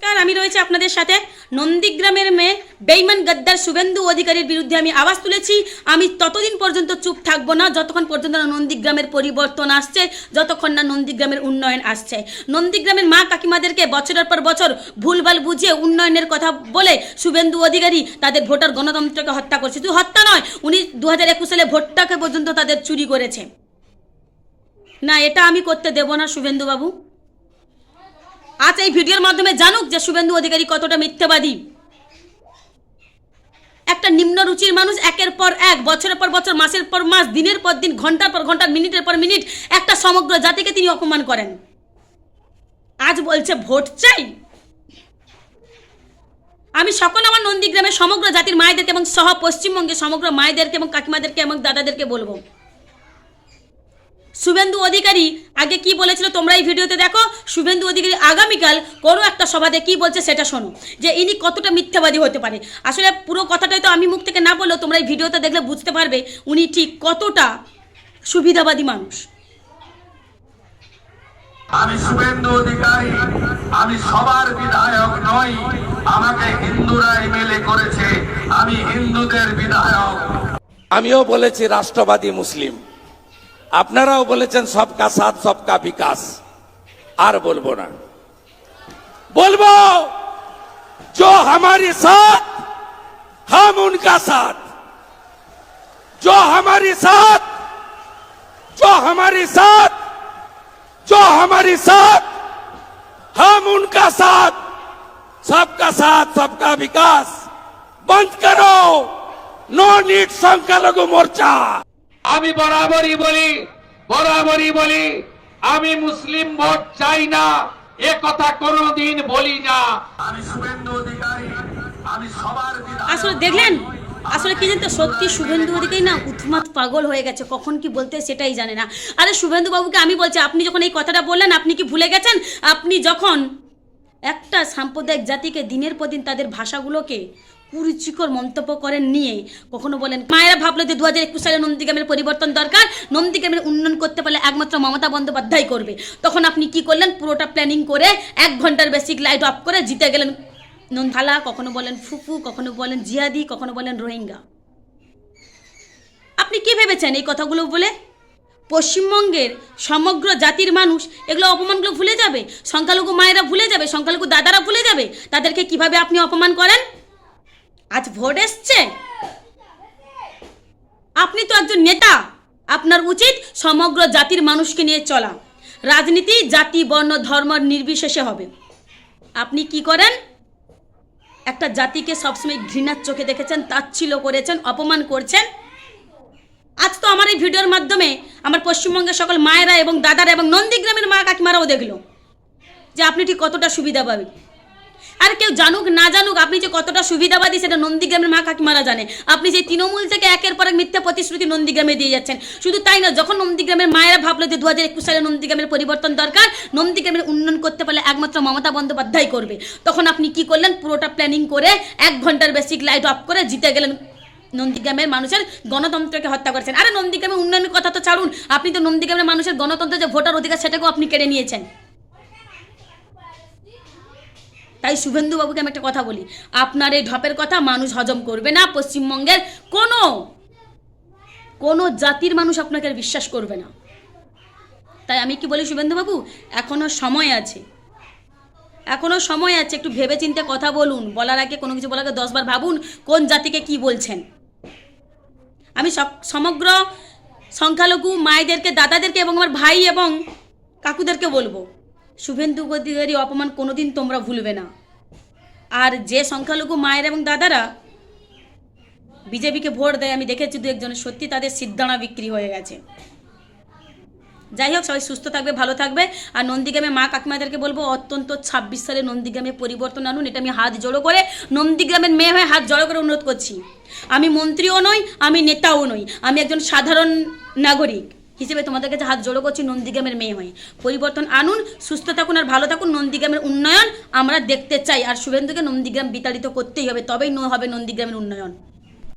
নমস্কার, আমি রয়েছে আপনাদের সাথে নন্দীগ্রামের মেয়ে বেইমান গদ্দার শুভেন্দু অধিকারীর বিরুদ্ধে আমি আওয়াজ তুলেছি। আমি ততদিন পর্যন্ত চুপ থাকব না, যতক্ষণ পর্যন্ত না নন্দীগ্রামের পরিবর্তন আসছে, যতক্ষণ না নন্দীগ্রামের উন্নয়ন আসছে। নন্দীগ্রামের মা কাকিমাদেরকে বছরের পর বছর ভুলভাল বুঝিয়ে উন্নয়নের কথা বলে শুভেন্দু অধিকারী তাদের ভোটার গণতন্ত্রকে হত্যা করছে। শুধু হত্যা নয়, উনি দু হাজার একুশ সালে ভোটটাকে পর্যন্ত তাদের চুরি করেছে। না, এটা আমি করতে দেব না শুভেন্দু বাবু আজ এই ভিডিওর মাধ্যমে জানুক যে শুভেন্দু অধিকারী কতটা মিথ্যাবাদী। একটা নিম্ন রুচির মানুষ একের পর এক, বছরের পর বছর, মাসের পর মাস, দিনের পর দিন, ঘণ্টার পর ঘণ্টা, মিনিটের পর মিনিট একটা সমগ্র জাতিকে তিনি অপমান করেন। আজ বলছে ভোট চাই। আমি সকল আমার নন্দীগ্রামের সমগ্র জাতির মায়েদেরকে এবং সহ পশ্চিমবঙ্গে সমগ্র মায়েদেরকে এবং কাকিমাদেরকে এবং দাদাদেরকে বলব। শুভেন্দু অধিকারী আগে কি বলেছিল তোমরা এই ভিডিওতে দেখো? শুভেন্দু অধিকারী আগামীকাল কোনো একটা সভাতে কি বলছে সেটা শোনো। যে ইনি কতটা মিথ্যাবাদী হতে পারে। আসলে পুরো কথাটাই তো আমি মুখ থেকে না বললেও তোমরা এই ভিডিওতে দেখলে বুঝতে পারবে উনি ঠিক কতটা সুবিধাবাদী মানুষ। আমি শুভেন্দু অধিকারী আমি সবার বিধায়ক নই আমাকে হিন্দুরা এমএলএ করেছে আমি হিন্দুদের বিধায়ক। আমিও বলেছি রাষ্ট্রবাদী মুসলিম। আপনারাও বলেছেন সবকা সাথ সবকা বিকাশ আর বলবো না বলবো जो हमारे साथ हम उनका साथ जो हमारे साथ जो हमारे साथ जो हमारे साथ हम उनका साथ सबका साथ सबका विकास बंद करो नो नीट संख्यालघु मोर्चा আমি বরাবরই বলি বরাবরই বলি আমি মুসলিম ভোট চাই না এ কথা কোনোদিন বলি না। আমি শুভেন্দু অধিকারী আমি সবার আসলে দেখলেন আসলে কি জানতো সত্যি শুভেন্দু অধিকারী না উৎমাত পাগল হয়ে গেছে কখন কি বলতে সেটাই জানে না। আরে শুভেন্দু বাবুকে আমি বলছি আপনি যখন এই কথাটা বললেন আপনি কি ভুলে গেছেন? আপনি যখন একটা সাম্প্রদায়িক জাতিকে দিনের পর দিন তাদের ভাষাগুলোকে কুরুচিকর মন্তব্য করেন নিয়ে। কখনো বলেন, মায়েরা ভাবলো যে দু হাজার একুশ সালে নন্দীগ্রামের পরিবর্তন দরকার, নন্দীগ্রামের উন্নয়ন করতে পারলে একমাত্র মমতা বন্দ্যোপাধ্যায় করবে। তখন আপনি কি করলেন? পুরোটা প্ল্যানিং করে এক ঘণ্টার বেসিক লাইট অফ করে জিতে গেলেন। নন্দালা কখনো বলেন ফুফু, কখনো বলেন জিয়াদি, কখনো বলেন রোহিঙ্গা। আপনি কি ভেবেছেন এই কথাগুলো বলে? পশ্চিমবঙ্গের সমগ্র জাতির মানুষ এগুলো অপমানগুলো ভুলে যাবে? সংখ্যালঘু মায়েরা ভুলে যাবে? সংখ্যালঘু দাদারা ভুলে যাবে? তাদেরকে কীভাবে আপনি অপমান করেন? আজ ভোট এসছে? আপনি তো একজন নেতা। আপনার উচিত সমগ্র জাতির মানুষকে নিয়ে চলা। রাজনীতি, জাতি, বর্ণ, ধর্ম নির্বিশেষে হবে। আপনি কি করেন? একটা জাতিকে সবসময় ঘৃণার চোখে দেখেছেন তাচ্ছিল করেছেন, অপমান করছেন। আজ তো আমার এই ভিডিওর মাধ্যমে আমার পশ্চিমবঙ্গের সকল মায়েরা এবং দাদারা এবং নন্দীগ্রামের মা কাকিমারাও দেখল যে আপনি ঠিক কতটা সুবিধা পাবেন। আর কেউ জানুক, না জানুক, আপনি যে কতটা সুবিধাবাদী সেটা নন্দীগ্রামের মা কাকিমারা জানে। আপনি যে তৃণমূল থেকে একের পর এক মিথ্যা প্রতিশ্রুতি নন্দীগ্রামে দিয়ে যাচ্ছেন। শুধু তাই না, যখন নন্দীগ্রামের মায়েরা ভাবলো যে দু হাজার একুশ সালে নন্দীগ্রামের পরিবর্তন দরকার, নন্দীগ্রামের উন্নয়ন করতে পারলে একমাত্র মমতা বন্দ্যোপাধ্যায় করবে। তখন আপনি কি করলেন? পুরোটা প্ল্যানিং করে এক ঘণ্টার বেসিক লাইট অফ করে জিতে গেলেন নন্দীগ্রামের মানুষের গণতন্ত্রকে হত্যা করেছেন। আরে নন্দীগ্রামের উন্নয়নের কথা তো ছাড়ুন। আপনি তো নন্দীগ্রামের মানুষের গণতন্ত্র যে ভোটার অধিকার সেটাকেও আপনি কেড়ে নিয়েছেন। তাই শুভেন্দু বাবুকে আমি একটা কথা বলি। আপনার এই ঢপের কথা মানুষ হজম করবে না, পশ্চিমবঙ্গের কোনো কোনো জাতির মানুষ আপনাকে বিশ্বাস করবে না। তাই আমি কি বলি শুভেন্দু বাবু এখনও সময় আছে। এখনও সময় আছে, একটু ভেবে চিন্তে কথা বলুন। বলার আগে কোনো কিছু বলার আগে দশবার ভাবুন কোন জাতিকে কি বলছেন। আমি সমগ্র সংখ্যালঘু মায়েদেরকে, দাদাদেরকে এবং আমার ভাই এবং কাকুদেরকে বলব। শুভেন্দু অধিকারী অপমান কোনোদিন তোমরা ভুলবে না। আর যে সংখ্যালঘু মায়ের এবং দাদারা বিজেপিকে ভোট দেয়, আমি দেখেছি দু একজনের সত্যি তাদের সিদ্ধানা বিক্রি হয়ে গেছে। যাই হোক, সবাই সুস্থ থাকবে, ভালো থাকবে। আর নন্দীগ্রামে মা কাকিমাদেরকে বলব, অত্যন্ত ছাব্বিশ সালে নন্দীগ্রামে পরিবর্তন আনুন, এটা আমি হাত জড়ো করে নন্দীগ্রামের মেয়ে হয়ে হাত জড়ো করে অনুরোধ করছি। আমি মন্ত্রীও নই, আমি নেতাও নই, আমি একজন সাধারণ নাগরিক। হিসেবে তোমাদের কাছে হাত জোড়ো করছি নন্দীগ্রামের মেয়ে হয়ে। পরিবর্তন আনুন, সুস্থ থাকুন আর ভালো থাকুন। নন্দীগ্রামের উন্নয়ন আমরা দেখতে চাই। আর শুভেন্দুকে নন্দীগ্রাম বিতাড়িত করতেই হবে। তবেই ন- হবে নন্দীগ্রামের উন্নয়ন।